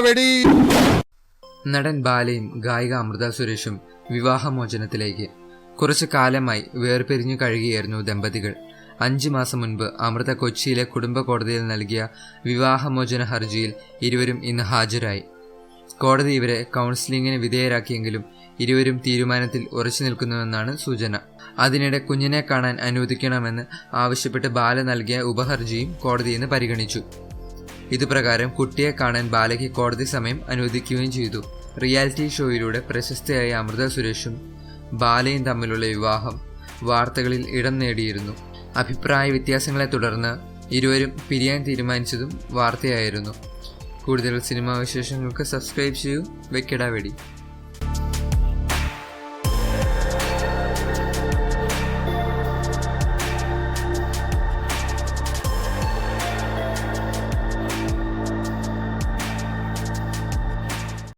വെടി. നടൻ ബാലയും ഗായിക അമൃത സുരേഷും വിവാഹമോചനത്തിലേക്ക്. കുറച്ചു കാലമായി വേർപിരിഞ്ഞു കഴിയുകയായിരുന്നു ദമ്പതികൾ. അഞ്ചു മാസം മുൻപ് അമൃത കൊച്ചിയിലെ കുടുംബ കോടതിയിൽ നൽകിയ വിവാഹമോചന ഹർജിയിൽ ഇരുവരും ഇന്ന് ഹാജരായി. കോടതി ഇവരെ കൗൺസിലിങ്ങിന് വിധേയരാക്കിയെങ്കിലും ഇരുവരും തീരുമാനത്തിൽ ഉറച്ചു നിൽക്കുന്നുവെന്നാണ് സൂചന. അതിനിടെ കുഞ്ഞിനെ കാണാൻ അനുവദിക്കണമെന്ന് ആവശ്യപ്പെട്ട് ബാല നൽകിയ ഉപഹർജിയും കോടതി ഇന്ന് പരിഗണിച്ചു. ഇതുപ്രകാരം കുട്ടിയെ കാണാൻ ബാലയ്ക്ക് കോടതി സമയം അനുവദിക്കുകയും ചെയ്തു. റിയാലിറ്റി ഷോയിലൂടെ പ്രശസ്തയായ അമൃത സുരേഷും ബാലയും തമ്മിലുള്ള വിവാഹം വാർത്തകളിൽ ഇടം നേടിയിരുന്നു. അഭിപ്രായ വ്യത്യാസങ്ങളെ തുടർന്ന് ഇരുവരും പിരിയാൻ തീരുമാനിച്ചതും വാർത്തയായിരുന്നു. കൂടുതൽ സിനിമാ വിശേഷങ്ങൾക്ക് സബ്സ്ക്രൈബ് ചെയ്യൂ. വെക്കടാ വെടി.